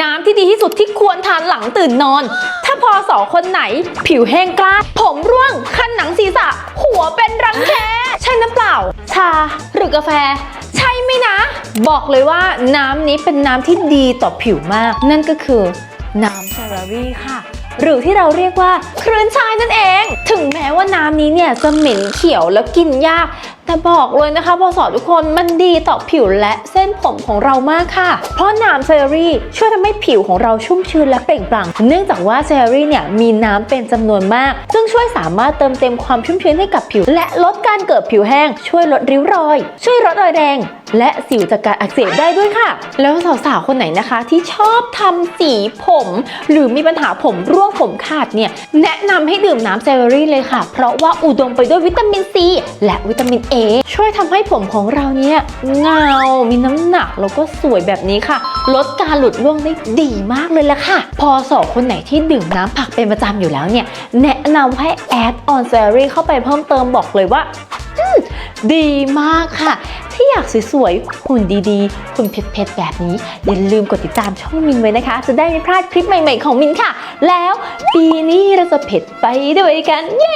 น้ำที่ดีที่สุดที่ควรทานหลังตื่นนอน ถ้าพอสอคนไหน ผิวแห้งกล้า ผมร่วง คันหนังศีรษะ หัวเป็นรังแคใช่น้ำเปล่า ชาหรือกาแฟ ใช่ไหมนะ บอกเลยว่าน้ำนี้เป็นน้ำที่ดีต่อผิวมาก นั่นก็คือน้ำเซรารี่ค่ะ หรือที่เราเรียกว่าคลื่นชายนั่นเอง ถึงแม้ว่าน้ำนี้เนี่ยจะเหม็นเขียวแล้วกินยาก แต่บอกเลยนะคะพอสอทุกคนมันดีต่อผิวและเส้นผมของเรามากค่ะ เพราะน้ำเซรี่ช่วยทำให้ผิวของเราชุ่มชื้นและเปล่งปลั่ง เนื่องจากว่าเซรี่เนี่ยมีน้ำเป็นจำนวนมาก ซึ่งช่วยสามารถเติมเต็มความชุ่มชื้นให้กับผิว และลดการเกิดผิวแห้ง ช่วยลดริ้วรอย ช่วยลดรอยแดงและสิวจากการอักเสบได้ด้วยค่ะ แล้วสาวๆ คนไหนนะคะ ที่ชอบทำสีผม หรือมีปัญหาผมร่วงผมขาดเนี่ย แนะนำให้ดื่มน้ำเซเวอรี่เลยค่ะ เพราะว่าอุดมไปด้วยวิตามินซีและวิตามิน A ช่วยทำให้ผมของเราเนี่ยเงา มีน้ำหนักแล้วก็สวยแบบนี้ค่ะ ลดการหลุดร่วงได้ดีมากเลยละค่ะ พอสองคนไหนที่ดื่มน้ำผักเป็นประจำอยู่แล้วเนี่ย แนะนำให้แอดออนเซอรี่เข้าไปเพิ่มเติมบอกเลยว่าดีมากค่ะ ที่อยากสวยๆ หุ่นดีๆ หุ่นเพชรๆแบบนี้ อย่าลืมกดติดตามช่องมินไว้นะคะ จะได้ไม่พลาดคลิปใหม่ๆ ของมินค่ะ แล้วปีนี้เราจะเผ็ดไปด้วยกัน เย้